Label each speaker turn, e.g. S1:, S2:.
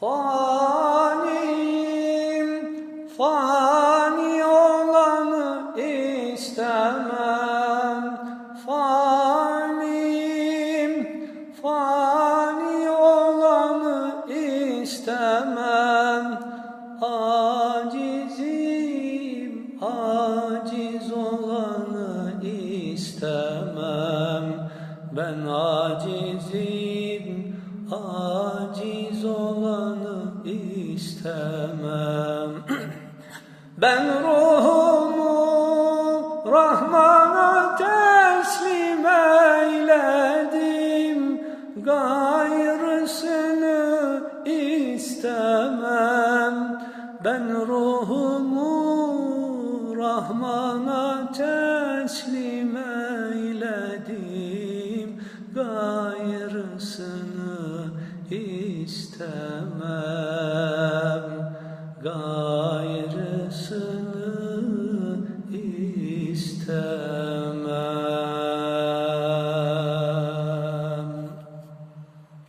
S1: Faniyim, fani olanı istemem. Faniyim, fani olanı istemem. Acizim, aciz olanı istemem. Ben acizim, aciz olanı istemem. Ben ruhumu Rahman'a teslim eyledim. Gayrısını istemem. Ben ruhumu Rahman'a teslim eyledim. Gayrısını gayrısını istemem. Gayrısını istemem.